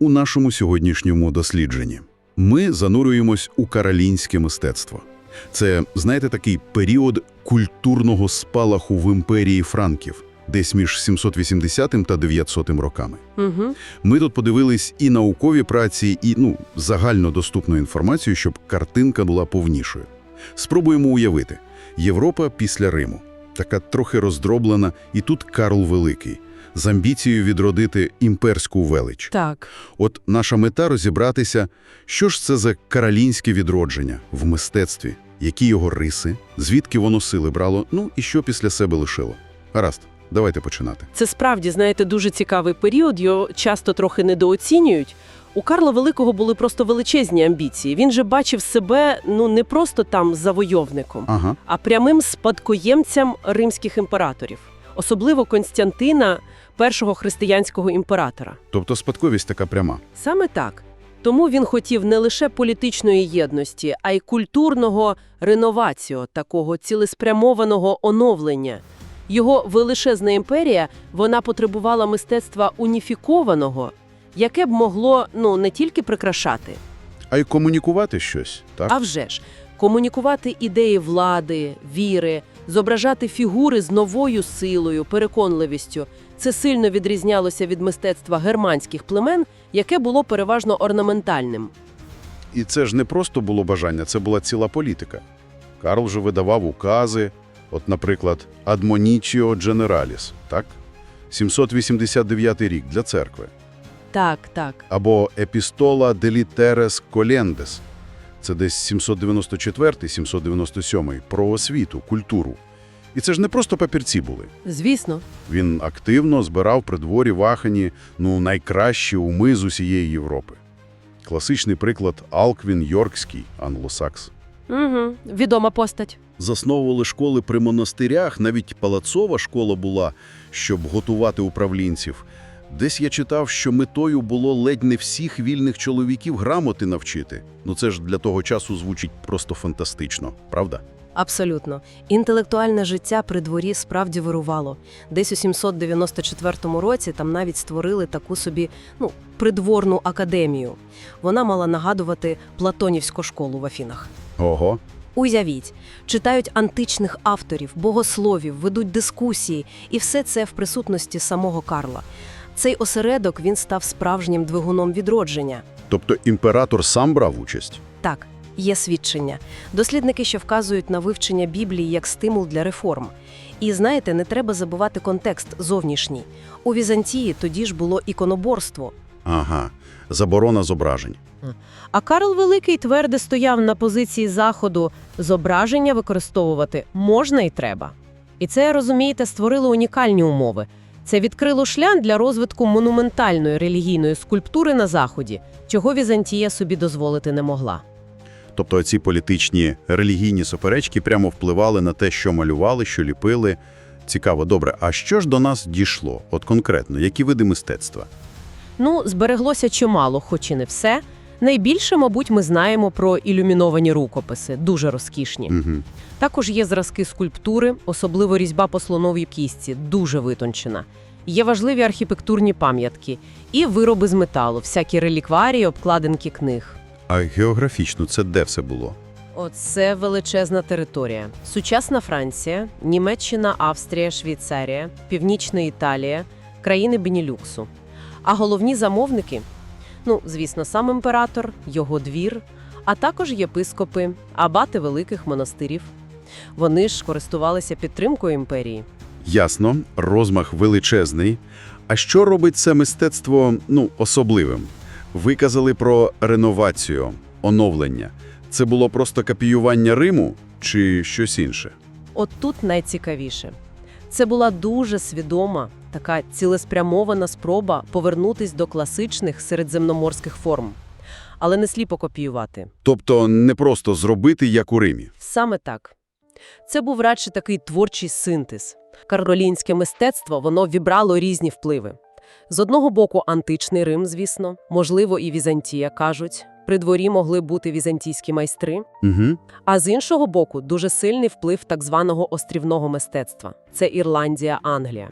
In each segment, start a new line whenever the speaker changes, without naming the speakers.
у нашому сьогоднішньому дослідженні. Ми занурюємось у каролінське мистецтво. Це, знаєте, такий період культурного спалаху в імперії франків, десь між 780 та 900 роками.
Угу.
Ми тут подивились і наукові праці, і ну, загальнодоступну інформацію, щоб картинка була повнішою. Спробуємо уявити. Європа після Риму. Така трохи роздроблена, і тут Карл Великий. З амбіцією відродити імперську велич.
Так.
От наша мета – розібратися, що ж це за каролінське відродження в мистецтві, які його риси, звідки воно сили брало, ну і що після себе лишило. Гаразд, давайте починати.
Це справді, знаєте, дуже цікавий період, його часто трохи недооцінюють. У Карла Великого були просто величезні амбіції. Він же бачив себе ну не просто там завойовником,
Ага.
а прямим спадкоємцем римських імператорів, особливо Константина, першого християнського імператора.
Тобто спадковість така пряма.
Саме так. Тому він хотів не лише політичної єдності, а й культурного реноваціо, такого цілеспрямованого оновлення. Його величезна імперія, вона потребувала мистецтва уніфікованого, яке б могло ну не тільки прикрашати,
А й комунікувати щось, так?
а вже ж комунікувати ідеї влади, віри, зображати фігури з новою силою, переконливістю. Це сильно відрізнялося від мистецтва германських племен, яке було переважно орнаментальним.
І це ж не просто було бажання, це була ціла політика. Карл же видавав укази, от, наприклад, «Admonitio Generalis», так? 789 рік для церкви.
Так, так.
Або «Epistola deliteres colendes» – це десь 794-797 про освіту, культуру. І це ж не просто папірці були.
Звісно.
Він активно збирав при дворі в Ахені ну, найкращі уми з усієї Європи. Класичний приклад Алквін Йоркський, англосакс.
Угу. Відома постать.
Засновували школи при монастирях, навіть палацова школа була, щоб готувати управлінців. Десь я читав, що метою було ледь не всіх вільних чоловіків грамоти навчити. Ну це ж для того часу звучить просто фантастично, правда?
Абсолютно. Інтелектуальне життя при дворі справді вирувало. Десь у 794 році там навіть створили таку собі ну, придворну академію. Вона мала нагадувати Платонівську школу в Афінах.
Ого.
Уявіть, читають античних авторів, богословів, ведуть дискусії, і все це в присутності самого Карла. Цей осередок він став справжнім двигуном відродження.
Тобто імператор сам брав участь?
Так, є свідчення. Дослідники, що вказують на вивчення Біблії як стимул для реформ. І знаєте, не треба забувати контекст зовнішній. У Візантії тоді ж було іконоборство.
Ага. Заборона зображень.
А Карл Великий твердо стояв на позиції Заходу зображення використовувати можна і треба. І це, розумієте, створило унікальні умови. Це відкрило шлях для розвитку монументальної релігійної скульптури на Заході, чого Візантія собі дозволити не могла.
Тобто ці політичні, релігійні суперечки прямо впливали на те, що малювали, що ліпили. Цікаво, добре, а що ж до нас дійшло? От конкретно, які види мистецтва?
Ну, збереглося чимало, хоч і не все. Найбільше, мабуть, ми знаємо про ілюміновані рукописи, дуже розкішні.
Угу.
Також є зразки скульптури, особливо різьба по слоновій кістці, дуже витончена. Є важливі архітектурні пам'ятки і вироби з металу, всякі релікварії, обкладинки книг.
А географічно це де все було?
Оце величезна територія. Сучасна Франція, Німеччина, Австрія, Швейцарія, Північна Італія, країни Бенілюксу. А головні замовники ну, звісно, сам імператор, його двір, а також єпископи, абати великих монастирів. Вони ж користувалися підтримкою імперії.
Ясно, розмах величезний. А що робить це мистецтво ну, особливим? Ви казали про реновацію, оновлення. Це було просто копіювання Риму чи щось інше?
От тут найцікавіше. Це була дуже свідома, така цілеспрямована спроба повернутись до класичних середземноморських форм, але не сліпо копіювати.
Тобто не просто зробити, як у Римі.
Саме так. Це був радше такий творчий синтез. Каролінське мистецтво воно вібрало різні впливи. З одного боку, античний Рим, звісно, можливо, і Візантія, кажуть. При дворі могли бути візантійські майстри.
Угу.
А з іншого боку, дуже сильний вплив так званого острівного мистецтва це Ірландія, Англія.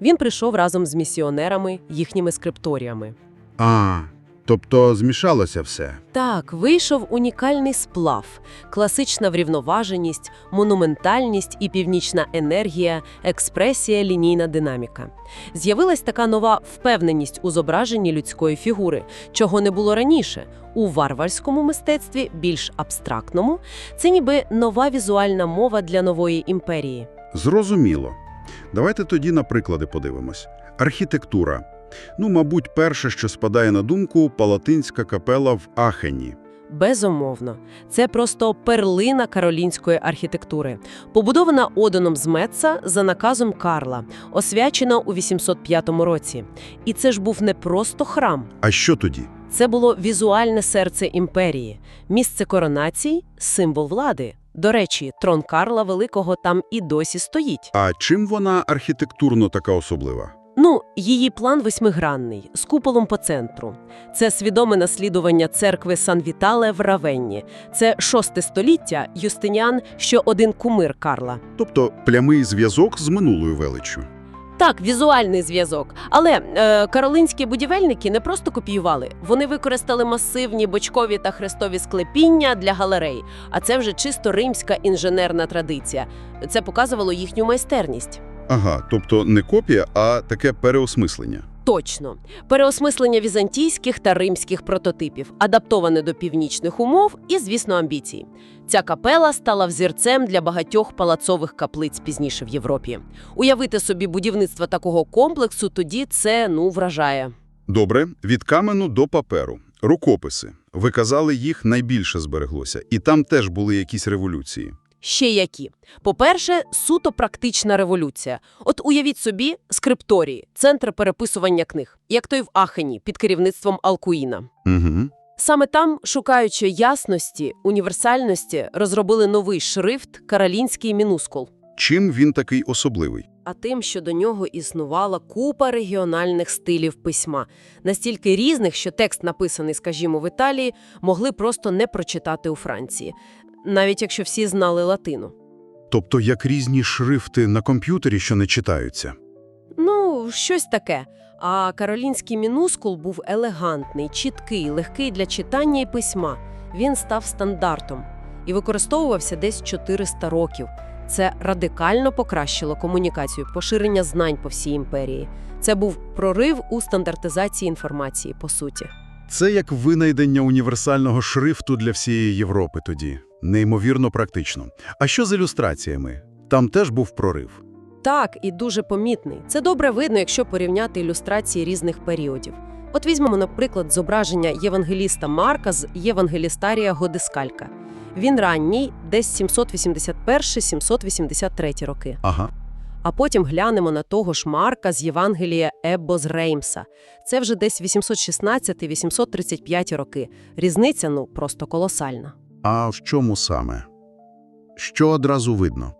Він прийшов разом з місіонерами, їхніми скрипторіями.
А, Тобто змішалося все.
Так, вийшов унікальний сплав, класична врівноваженість, монументальність і північна енергія, експресія, лінійна динаміка. З'явилась така нова впевненість у зображенні людської фігури, чого не було раніше. У варварському мистецтві, більш абстрактному, це ніби нова візуальна мова для нової імперії.
Зрозуміло. Давайте тоді на приклади подивимось. Архітектура. Ну, мабуть, перше, що спадає на думку – Палатинська капела в Ахені.
Безумовно, це просто перлина каролінської архітектури, побудована Одоном з Метца за наказом Карла, освячена у 805 році. І це ж був не просто храм,
А що тоді?
це було візуальне серце імперії, місце коронацій, символ влади. До речі, трон Карла Великого там і досі стоїть.
А чим вона архітектурно така особлива?
Ну, її план восьмигранний, з куполом по центру. Це свідоме наслідування церкви Сан-Вітале в Равенні. Це шосте століття, Юстиніан, що один кумир Карла.
Тобто прямий зв'язок з минулою величчю.
Так, візуальний зв'язок. Але е, каролинські будівельники не просто копіювали. Вони використали масивні бочкові та хрестові склепіння для галерей. А це вже чисто римська інженерна традиція. Це показувало їхню майстерність.
Ага, тобто не копія, а таке переосмислення.
Точно. Переосмислення візантійських та римських прототипів, адаптоване до північних умов і, звісно, амбіцій. Ця капела стала взірцем для багатьох палацових каплиць пізніше в Європі. Уявити собі будівництво такого комплексу тоді це, ну, вражає.
Добре, від каменю до паперу. Рукописи. Ви казали, їх найбільше збереглося. І там теж були якісь революції.
Ще які. По-перше, суто практична революція. От уявіть собі скрипторії, центр переписування книг, як той в Ахені під керівництвом Алкуїна.
Угу.
Саме там, шукаючи ясності, універсальності, розробили новий шрифт каролінський мінускул.
Чим він такий особливий?
А тим, що до нього існувала купа регіональних стилів письма, настільки різних, що текст, написаний, скажімо, в Італії, могли просто не прочитати у Франції, навіть якщо всі знали латину.
Тобто як різні шрифти на комп'ютері, що не читаються.
Ну, щось таке. А каролінський мінускул був елегантний, чіткий, легкий для читання і письма. Він став стандартом і використовувався десь 400 років. Це радикально покращило комунікацію, поширення знань по всій імперії. Це був прорив у стандартизації інформації, по суті.
Це як винайдення універсального шрифту для всієї Європи тоді. Неймовірно практично. А що з ілюстраціями? Там теж був прорив.
Так, і дуже помітний. Це добре видно, якщо порівняти ілюстрації різних періодів. От візьмемо, наприклад, зображення євангеліста Марка з Євангелістарія Годискалька. Він ранній, десь 781-783 роки.
Ага.
А потім глянемо на того ж Марка з Євангелія Еббо з Реймса. Це вже десь 816-835 роки. Різниця, ну, просто колосальна.
А в чому саме? Що одразу видно?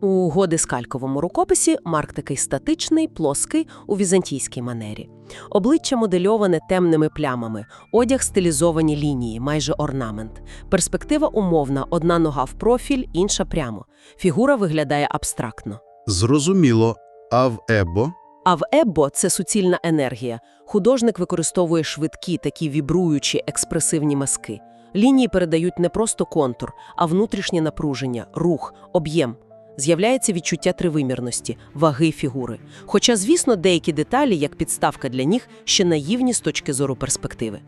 У Годискальковому рукописі Марк такий статичний, плоский у візантійській манері. Обличчя модельоване темними плямами, одяг стилізовані лінії, майже орнамент. Перспектива умовна, одна нога в профіль, інша прямо. Фігура виглядає абстрактно.
Зрозуміло. А в Еббо?
А в Еббо це суцільна енергія. Художник використовує швидкі, такі вібруючі, експресивні мазки. Лінії передають не просто контур, а внутрішнє напруження, рух, об'єм. З'являється відчуття тривимірності, ваги фігури. Хоча, звісно, деякі деталі, як підставка для ніг, ще наївні з точки зору перспективи.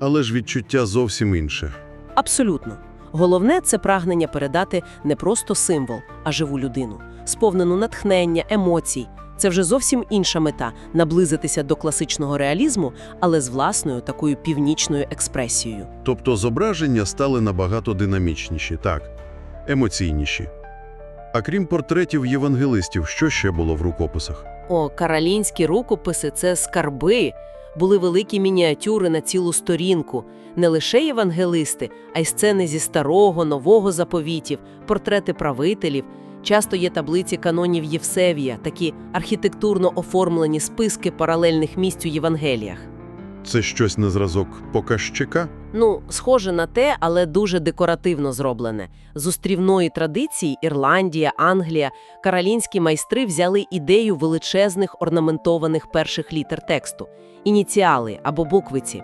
Але ж відчуття зовсім інше.
Абсолютно. Головне це прагнення передати не просто символ, а живу людину, сповнену натхнення, емоцій. Це вже зовсім інша мета наблизитися до класичного реалізму, але з власною такою північною експресією.
Тобто зображення стали набагато динамічніші, так, емоційніші. А крім портретів євангелистів, що ще було в рукописах?
О, каролінські рукописи це скарби. Були великі мініатюри на цілу сторінку, не лише євангелисти, а й сцени зі старого, нового заповітів, портрети правителів. Часто є таблиці канонів Євсевія, такі архітектурно оформлені списки паралельних місць у Євангеліях.
Це щось на зразок показчика?
Ну, схоже на те, але дуже декоративно зроблене. З острівної традиції Ірландія, Англія, каролінські майстри взяли ідею величезних орнаментованих перших літер тексту – ініціали або буквиці.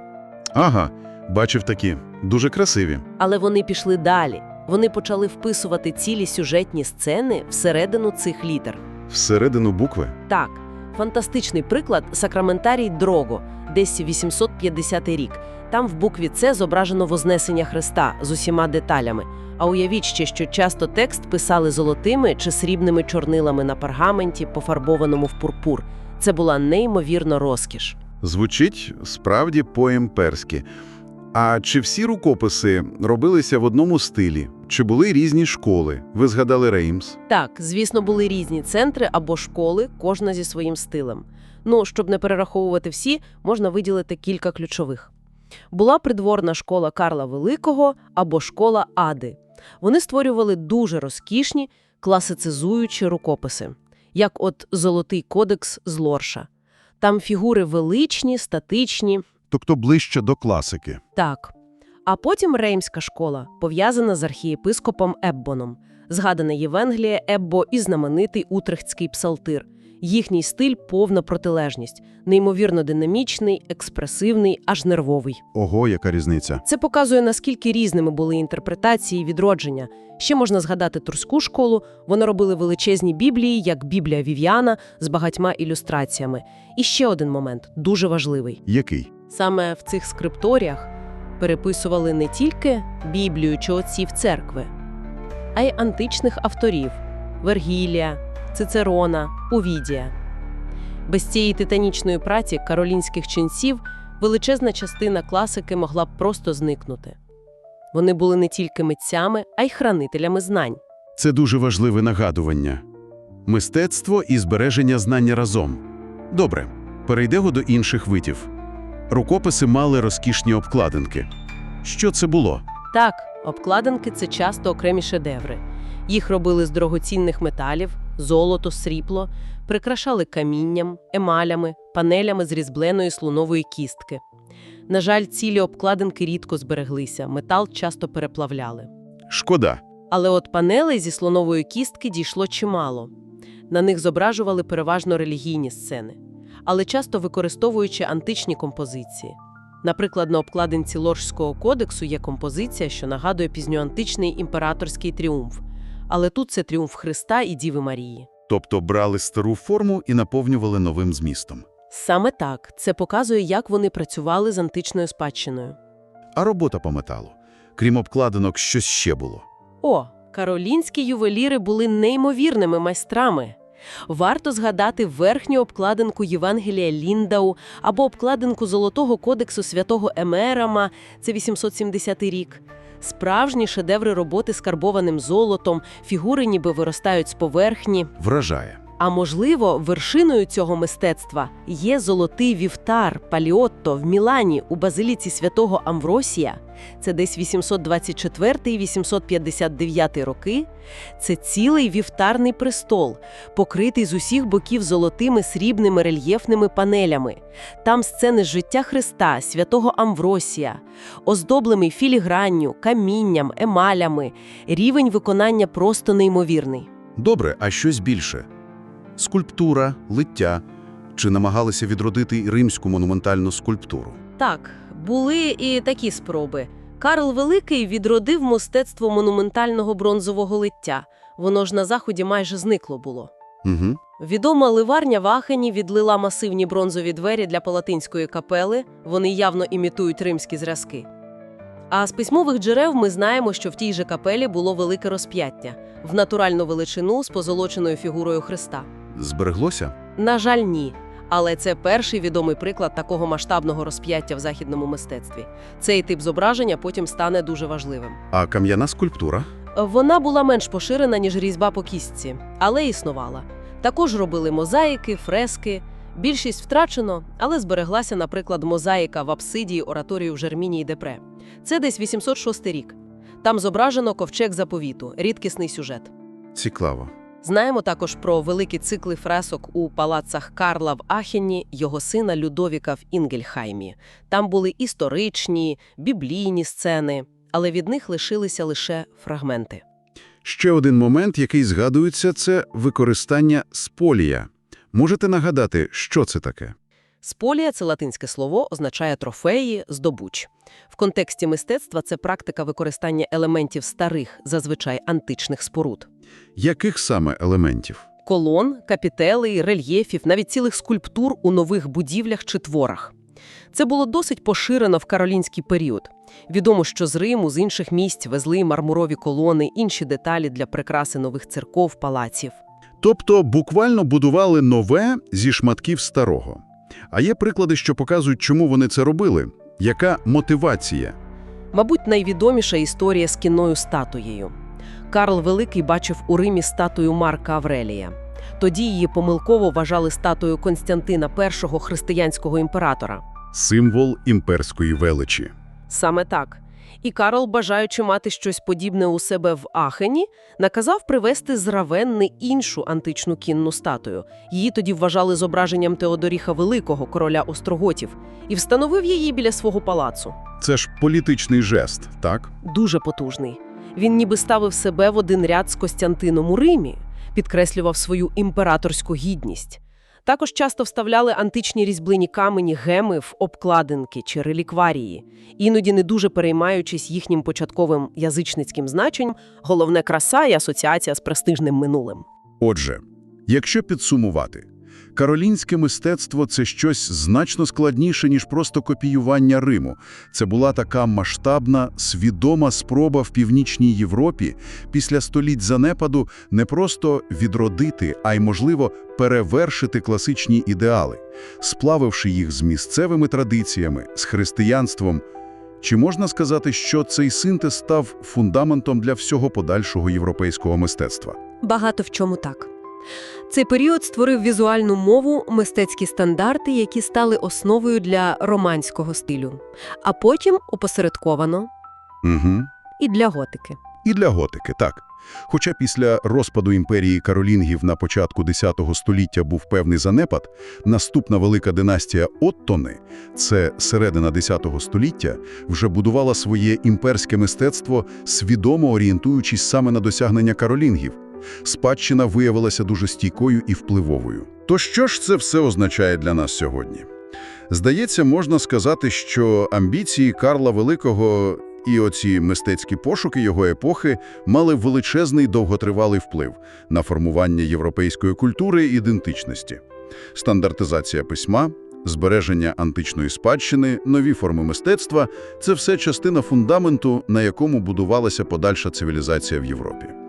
Ага, бачив такі. Дуже красиві.
Але вони пішли далі. Вони почали вписувати цілі сюжетні сцени всередину цих літер.
Всередину букви.
Так, фантастичний приклад Сакраментарій Дрого, десь 850 рік. Там в букві С зображено Вознесення Христа з усіма деталями. А уявіть ще, що часто текст писали золотими чи срібними чорнилами на пергаменті, пофарбованому в пурпур. Це була неймовірна розкіш.
Звучить справді по-імперськи. А чи всі рукописи робилися в одному стилі? Чи були різні школи? Ви згадали Реймс?
Так, звісно, були різні центри або школи, кожна зі своїм стилем. Ну, щоб не перераховувати всі, можна виділити кілька ключових. Була придворна школа Карла Великого або школа Ади. Вони створювали дуже розкішні, класицизуючі рукописи, як от Золотий кодекс з Лорша. Там фігури величні, статичні,
Тобто ближче до класики.
так. А потім Реймська школа, пов'язана з архієпископом Еббоном, згадане Євангеліє Еббо і знаменитий утрехтський псалтир. Їхній стиль – повна протилежність, неймовірно динамічний, експресивний, аж нервовий.
Ого, яка різниця.
Це показує, наскільки різними були інтерпретації відродження. Ще можна згадати турську школу. Вони робили величезні біблії, як Біблія Вів'яна, з багатьма ілюстраціями. І ще один момент, дуже важливий.
Який?
Саме в цих скрипторіях переписували не тільки Біблію чи отців церкви, а й античних авторів Вергілія, Цицерона, Увідія. Без цієї титанічної праці каролінських ченців величезна частина класики могла б просто зникнути. Вони були не тільки митцями, а й хранителями знань.
Це дуже важливе нагадування. Мистецтво і збереження знання разом. Добре, перейдемо до інших видів. Рукописи мали розкішні обкладинки. Що це було?
Так, обкладинки це часто окремі шедеври. Їх робили з дорогоцінних металів, золото, срібло, прикрашали камінням, емалями, панелями з різбленої слонової кістки. На жаль, цілі обкладинки рідко збереглися, метал часто переплавляли.
Шкода.
Але от панелей зі слонової кістки дійшло чимало. На них зображували переважно релігійні сцени, але часто використовуючи античні композиції. Наприклад, на обкладинці Лоржського кодексу є композиція, що нагадує пізньоантичний імператорський тріумф. Але тут це тріумф Христа і Діви Марії.
Тобто брали стару форму і наповнювали новим змістом.
Саме так це показує, як вони працювали з античною спадщиною.
А робота по металу? Крім обкладинок, щось ще було.
О, каролінські ювеліри були неймовірними майстрами. Варто згадати верхню обкладинку Євангелія Ліндау або обкладинку Золотого кодексу святого Емерама, це 870 рік. Справжні шедеври роботи з карбованим золотом, фігури ніби виростають з поверхні.
Вражає.
А можливо, вершиною цього мистецтва є золотий вівтар Паліотто в Мілані у базиліці святого Амвросія. Це десь 824-859 роки. Це цілий вівтарний престол, покритий з усіх боків золотими срібними рельєфними панелями. Там сцени життя Христа, святого Амвросія, оздоблений філігранню, камінням, емалями. Рівень виконання просто неймовірний.
Добре, а щось більше? Скульптура, лиття. Чи намагалися відродити римську монументальну скульптуру?
Так, були і такі спроби. Карл Великий відродив мистецтво монументального бронзового лиття. Воно ж на заході майже зникло було.
Угу.
Відома ливарня в Ахені відлила масивні бронзові двері для палатинської капели. Вони явно імітують римські зразки. А з письмових джерел ми знаємо, що в тій же капелі було велике розп'яття в натуральну величину з позолоченою фігурою Христа.
Збереглося?
На жаль, ні. Але це перший відомий приклад такого масштабного розп'яття в західному мистецтві. Цей тип зображення потім стане дуже важливим.
А кам'яна скульптура?
Вона була менш поширена, ніж різьба по кістці, але існувала. Також робили мозаїки, фрески. Більшість втрачено, але збереглася, наприклад, мозаїка в апсидії ораторію в Жерміні і Депре. Це десь 806 рік. Там зображено ковчег заповіту, рідкісний сюжет.
Цікаво.
Знаємо також про великі цикли фресок у палацах Карла в Ахені, його сина Людовіка в Інгельхаймі. Там були історичні, біблійні сцени, але від них лишилися лише фрагменти.
Ще один момент, який згадується, це використання сполія. Можете нагадати, що це таке?
Сполія – це латинське слово, означає трофеї, здобуч. В контексті мистецтва це практика використання елементів старих, зазвичай античних споруд.
Яких саме елементів?
Колон, капітелей, рельєфів, навіть цілих скульптур у нових будівлях чи творах. Це було досить поширено в каролінський період. Відомо, що з Риму, з інших місць везли мармурові колони, інші деталі для прикраси нових церков, палаців.
Тобто буквально будували нове зі шматків старого. А є приклади, що показують, чому вони це робили. Яка мотивація?
Мабуть, найвідоміша історія з кінною статуєю. Карл Великий бачив у Римі статую Марка Аврелія. Тоді її помилково вважали статуєю Константина І християнського імператора.
Символ імперської величі.
Саме так. І Карл, бажаючи мати щось подібне у себе в Ахені, наказав привезти з Равенни іншу античну кінну статую. Її тоді вважали зображенням Теодоріха Великого, короля Остроготів, і встановив її біля свого палацу.
Це ж політичний жест, так?
Дуже потужний. Він ніби ставив себе в один ряд з Костянтином у Римі, підкреслював свою імператорську гідність. Також часто вставляли античні різьблині камені геми в обкладинки чи релікварії, іноді не дуже переймаючись їхнім початковим язичницьким значенням, головне краса і асоціація з престижним минулим.
Отже, якщо підсумувати, каролінське мистецтво – це щось значно складніше, ніж просто копіювання Риму. Це була така масштабна, свідома спроба в Північній Європі після століть занепаду не просто відродити, а й, можливо, перевершити класичні ідеали, сплавивши їх з місцевими традиціями, з християнством. Чи можна сказати, що цей синтез став фундаментом для всього подальшого європейського мистецтва?
Багато в чому так. Цей період створив візуальну мову, мистецькі стандарти, які стали основою для романського стилю, а потім опосередковано
Угу.
і для готики.
І для готики, так. Хоча після розпаду імперії каролінгів на початку X століття був певний занепад, наступна велика династія Оттони, це середина X століття, вже будувала своє імперське мистецтво, свідомо орієнтуючись саме на досягнення каролінгів. Спадщина виявилася дуже стійкою і впливовою. То що ж це все означає для нас сьогодні? Здається, можна сказати, що амбіції Карла Великого і оці мистецькі пошуки його епохи мали величезний довготривалий вплив на формування європейської культури і ідентичності. Стандартизація письма, збереження античної спадщини, нові форми мистецтва – це все частина фундаменту, на якому будувалася подальша цивілізація в Європі.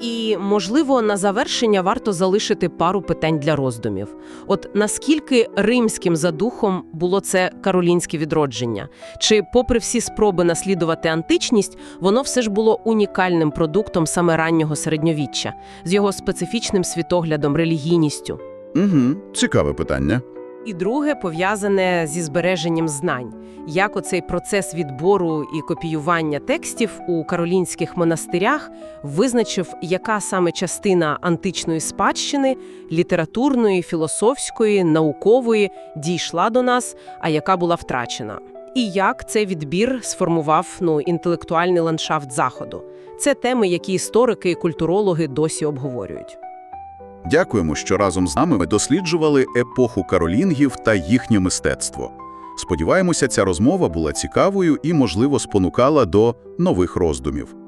І, можливо, на завершення варто залишити пару питань для роздумів. От наскільки римським за духом було це каролінське відродження? Чи, попри всі спроби наслідувати античність, воно все ж було унікальним продуктом саме раннього середньовіччя, з його специфічним світоглядом, релігійністю?
Угу, цікаве питання.
І друге пов'язане зі збереженням знань. Як оцей процес відбору і копіювання текстів у каролінських монастирях визначив, яка саме частина античної спадщини, літературної, філософської, наукової дійшла до нас, а яка була втрачена. І як цей відбір сформував ну, інтелектуальний ландшафт Заходу. Це теми, які історики і культурологи досі обговорюють.
Дякуємо, що разом з нами ми досліджували епоху каролінгів та їхнє мистецтво. Сподіваємося, ця розмова була цікавою і, можливо, спонукала до нових роздумів.